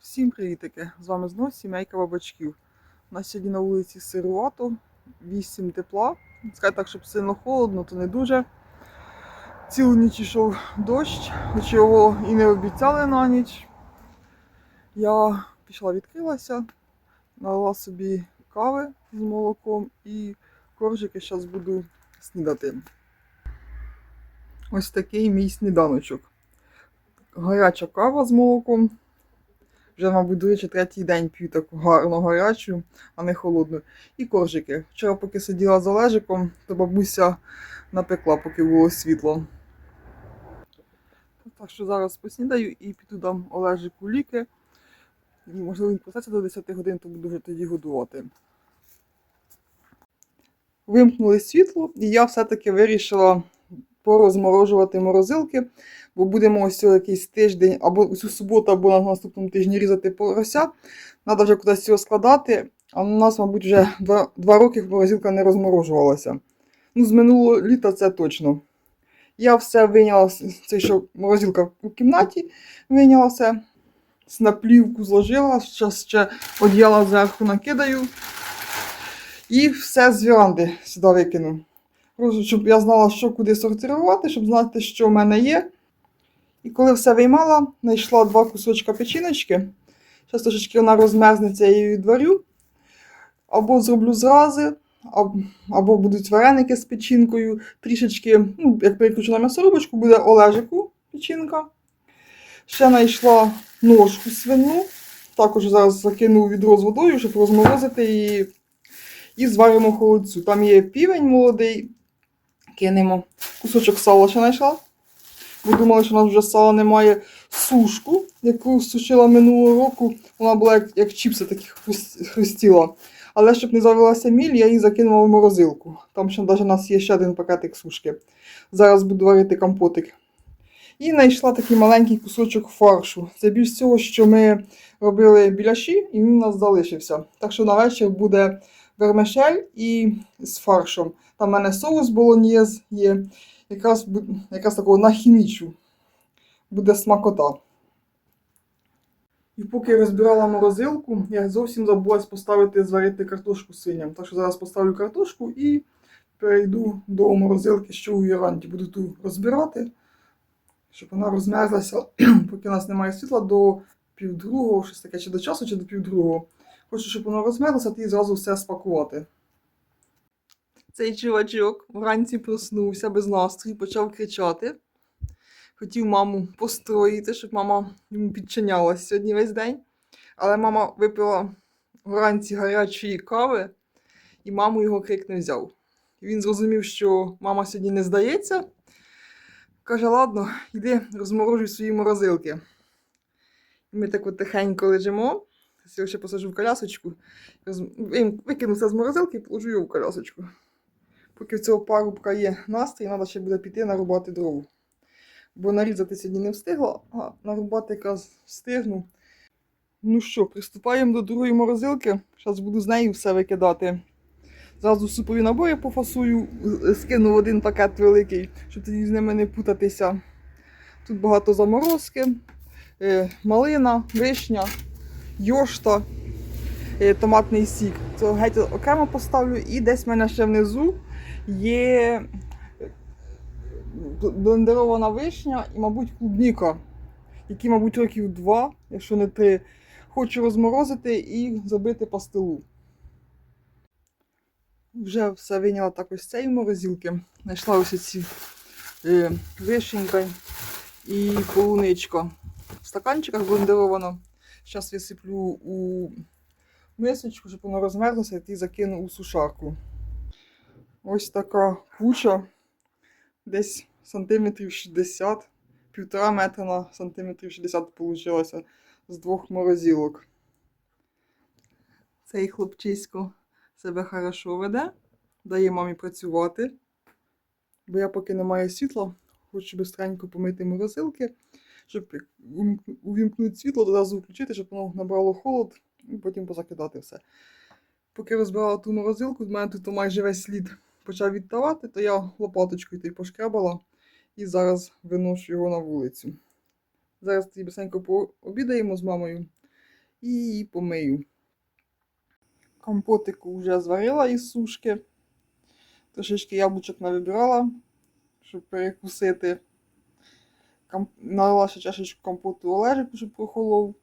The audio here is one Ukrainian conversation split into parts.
Всім привітики! З вами знову сімейка бабачків. У нас сьогодні на вулиці сирувато, 8 тепла. Сказати так, щоб сильно холодно, то не дуже. Цілу ніч йшов дощ, хоч його і не обіцяли на ніч. Я пішла відкрилася, налила собі кави з молоком і коржики зараз буду снідати. Ось такий мій сніданочок. Гаряча кава з молоком. Вже, мабуть, до речі, третій день п'ю таку гарну гарячу, а не холодну. І коржики. Вчора, поки сиділа з Олежиком, то бабуся напекла, поки було світло. Так що зараз поснідаю і піду дам Олежику ліки. Можливо, він проситься до 10 годин, то буду вже тоді годувати. Вимкнули світло, і я все-таки вирішила порозморожувати морозилки, бо будемо ось якийсь тиждень, або цю суботу, або на наступному тижні різати порося. Треба вже кудись його складати. А у нас, мабуть, вже два, два роки морозилка не розморожувалася. Ну, з минулого літа це точно. Я все вийняла, це що морозилка у кімнаті, вийняла все, на плівку зложила, зараз ще одіяла зверху накидаю. І все з віранди сюди викину. Просто, щоб я знала, що куди сортувати, щоб знати, що в мене є. І коли все виймала, знайшла два кусочка печіночки. Зараз трошечки вона розмерзнеться, я її відварю. Або зроблю зрази, або, будуть вареники з печінкою. Трішечки, ну, як переключу на м'ясорубочку, буде олежику печінка. Ще знайшла ножку свину. Також зараз закину відро з водою, щоб розморозити її. І зваримо холодцю. Там є півень молодий, кинемо. Кусочок сала ще знайшла. Бо думала, що у нас вже сала немає. Сушку, яку сушила минулого року. Вона була як, як чіпси такі хрустіла. Але щоб не завелася міль, я її закинула в морозилку. Там ще навіть у нас є ще один пакетик сушки. Зараз буду варити компотик. І знайшла такий маленький кусочок фаршу. Це більш цього, що ми робили біляші, і він у нас залишився. Так що на вечір буде вермишель і з фаршом. Там в мене соус болоньєз є. Якраз, якраз такого на хімічу. Буде смакота. І поки я розбирала морозилку, я зовсім забулась поставити зварити картошку свиням. Так що зараз поставлю картошку і перейду до морозилки, що у Яранті. Буду ту розбирати, щоб вона розмерзлася, поки у нас немає світла до півдругого, щось таке, чи до часу, чи до півдругого. Хочу, щоб воно розмерзлося, і зразу все спакувати. Цей чувачок вранці проснувся без настрою, почав кричати. Хотів маму построїти, щоб мама йому підчинялась сьогодні весь день. Але мама випила вранці гарячої кави, і маму його крик не взяв. Він зрозумів, що мама сьогодні не здається. Каже: ладно, йди розморожуй свої морозилки. І ми так от тихенько лежимо. Я ще посажу в колясочку, роз... вим- викину все з морозилки і положу його в колясочку. Поки в цього парубка є настрій, треба ще буде піти нарубати дров. Бо нарізати сьогодні не встигла, а нарубати якраз встигну. Ну що, приступаємо до другої морозилки. Зараз буду з нею все викидати. Зразу супові набої пофасую, скину в один пакет великий, щоб тоді з ними не путатися. Тут багато заморозки, е, малина, вишня, йошта, е, томатний сік. Це геть окремо поставлю. І десь в мене ще внизу є бл- блендерована вишня і, мабуть, клубніка, які, мабуть, років два, якщо не три. Хочу розморозити і зробити пастилу. Вже все вийняла також з цієї морозилки. Знайшла ось ці е, вишенька і полуничка. В стаканчиках блендеровано. Зараз висиплю у мисочку, щоб воно розмерзлося, і закину у сушарку. Ось така куча, десь сантиметрів 60, півтора метра на сантиметрів 60 вийшло з двох морозилок. Цей хлопчисько себе хорошо веде, дає мамі працювати. Бо я поки не маю світла, хочу швидко помити морозилки, щоб увімкнути світло, одразу включити, щоб воно набрало холод і потім позакидати все. Поки розбирала ту морозилку, в мене тут майже весь слід почав відтавати, то я лопаточкою той пошкрябала і зараз виношу його на вулицю. Зараз тоді бисенько пообідаємо з мамою і помию. Компотику вже зварила із сушки. Трошечки яблучок навибирала, щоб перекусити. Кам- Налила ще чашечку компоту Олежику, щоб прохолов.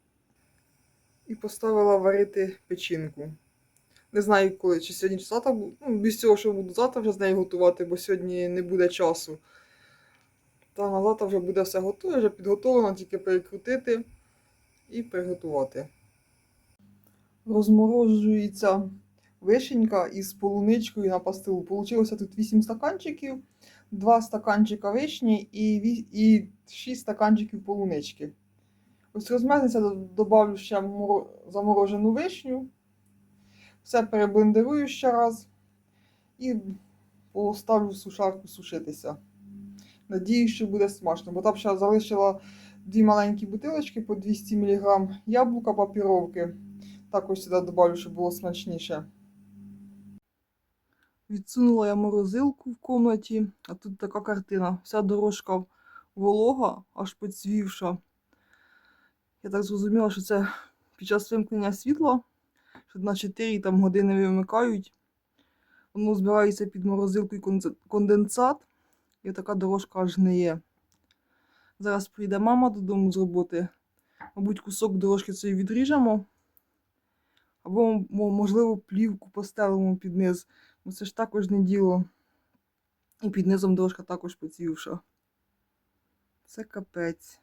І поставила варити печінку. Не знаю, коли, чи сьогодні, чи завтра. Ну, без цього, що буду завтра вже з нею готувати, бо сьогодні не буде часу. Та на завтра вже буде все готове, вже підготовлено, тільки перекрутити і приготувати. Розморожується вишенька із полуничкою на пастилу. Получилося тут 8 стаканчиків, 2 стаканчика вишні і, ві- і 6 стаканчиків полунички. Ось розмерзнеться, додавлю ще моро- заморожену вишню. Все переблендерую ще раз і поставлю в сушарку сушитися. Надіюсь, що буде смачно, бо там ще залишила дві маленькі бутилочки по 200 мг яблука папіровки. Також сюди додавлю, щоб було смачніше. Відсунула я морозилку в комнаті, а тут така картина. Вся дорожка волога, аж поцвівша. Я так зрозуміла, що це під час вимкнення світла, що на 4 там, години вимикають. Воно збирається під морозилкою конце- конденсат, і така дорожка аж не є. Зараз прийде мама додому з роботи. Мабуть, кусок дорожки цієї відріжемо. Або, можливо, плівку постелимо під низ. Бо це ж також не діло. І під низом дорожка також поцвівша. Це капець.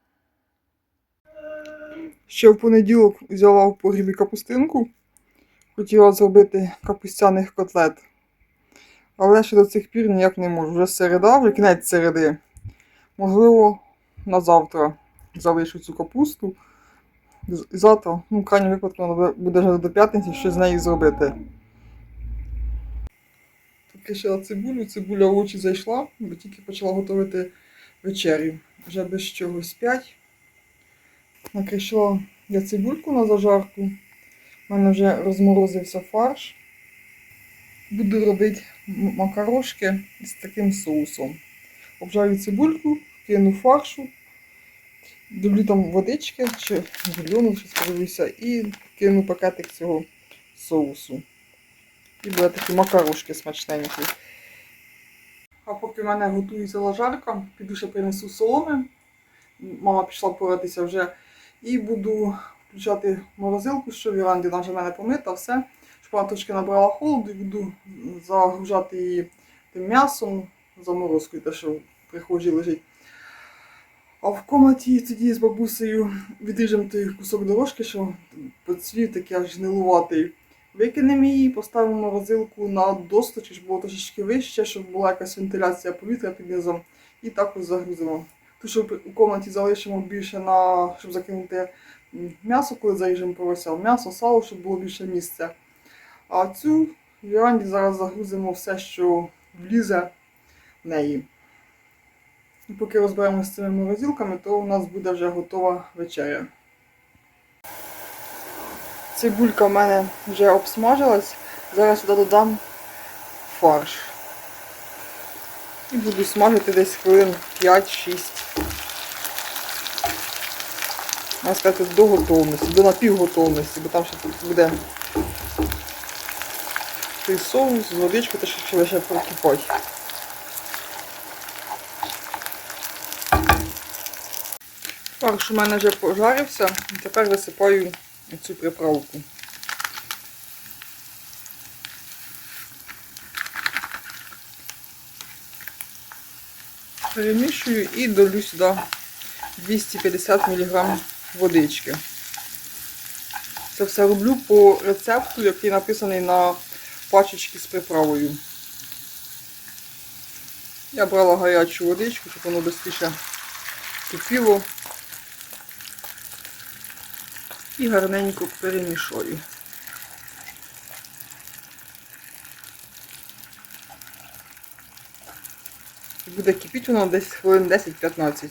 Ще в понеділок взяла в погрібі капустинку. Хотіла зробити капустяних котлет. Але ще до цих пір ніяк не можу. Вже середа, вже кінець середи. Можливо, на завтра залишу цю капусту. Завтра, ну, в крайньому випадку, буде вже до п'ятниці, що з нею зробити. Тут лишила цибулю, цибуля в очі зайшла, бо тільки почала готувати вечерю. Вже без чогось спять. Накришила я цибульку на зажарку. У мене вже розморозився фарш. Буду робити макарошки з таким соусом. Обжарю цибульку, кину фаршу, доблю там водички чи бульйону, щось подивлюся, і кину пакетик цього соусу. І буде такі макарошки смачненькі. А поки в мене готується лажарка, піду ще принесу соломи. Мама пішла поратися вже. І буду включати морозилку, що в віранді вона вже в мене помита, все. Щоб вона трошки набрала холоду і буду загружати її тим м'ясом, заморозкою, те, що в прихожій лежить. А в комнаті тоді з бабусею відріжемо той кусок дорожки, що поцвів такий аж гнилуватий. Викинемо її, поставимо морозилку на досточі, щоб було трошечки вище, щоб була якась вентиляція повітря під низом. І також загрузимо. Ту, що у комнаті залишимо більше на, щоб закинути м'ясо, коли заріжемо порося, м'ясо, сало, щоб було більше місця. А цю в віранді зараз загрузимо все, що влізе в неї. І поки розберемося з цими морозилками, то у нас буде вже готова вечеря. Цибулька в мене вже обсмажилась. Зараз сюди додам фарш. І буду смажити десь хвилин 5-6. Можна сказати, до готовності, до напівготовності, бо там ще тут буде той соус те, що ще лише прокипать. Фарш у мене вже пожарився, тепер висипаю цю приправку. Перемішую і долю сюди 250 мг водички. Це все роблю по рецепту, який написаний на пачечці з приправою. Я брала гарячу водичку, щоб воно швидше кипіло. І гарненько перемішую. Буде кипіти воно десь хвилин 10-15.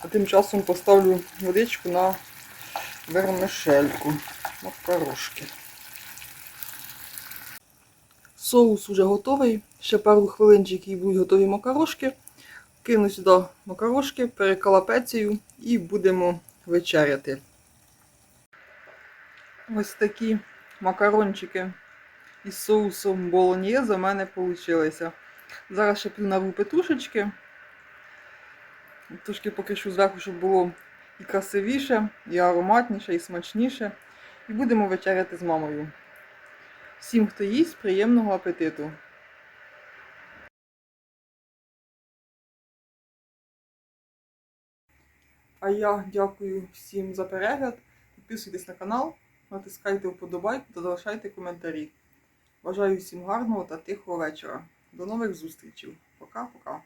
А тим часом поставлю водичку на вермишельку, макарошки. Соус уже готовий. Ще пару хвилинчиків і будуть готові макарошки. Кину сюди макарошки, перекалапецію і будемо вечеряти. Ось такі макарончики із соусом болоньєзе у мене вийшли. Зараз ще піду нарву петрушечки. Трошки покришу зверху, щоб було і красивіше, і ароматніше, і смачніше. І будемо вечеряти з мамою. Всім, хто їсть, приємного апетиту! А я дякую всім за перегляд. Підписуйтесь на канал, натискайте вподобайку та залишайте коментарі. Бажаю всім гарного та тихого вечора. До нових зустрічей. Пока-пока.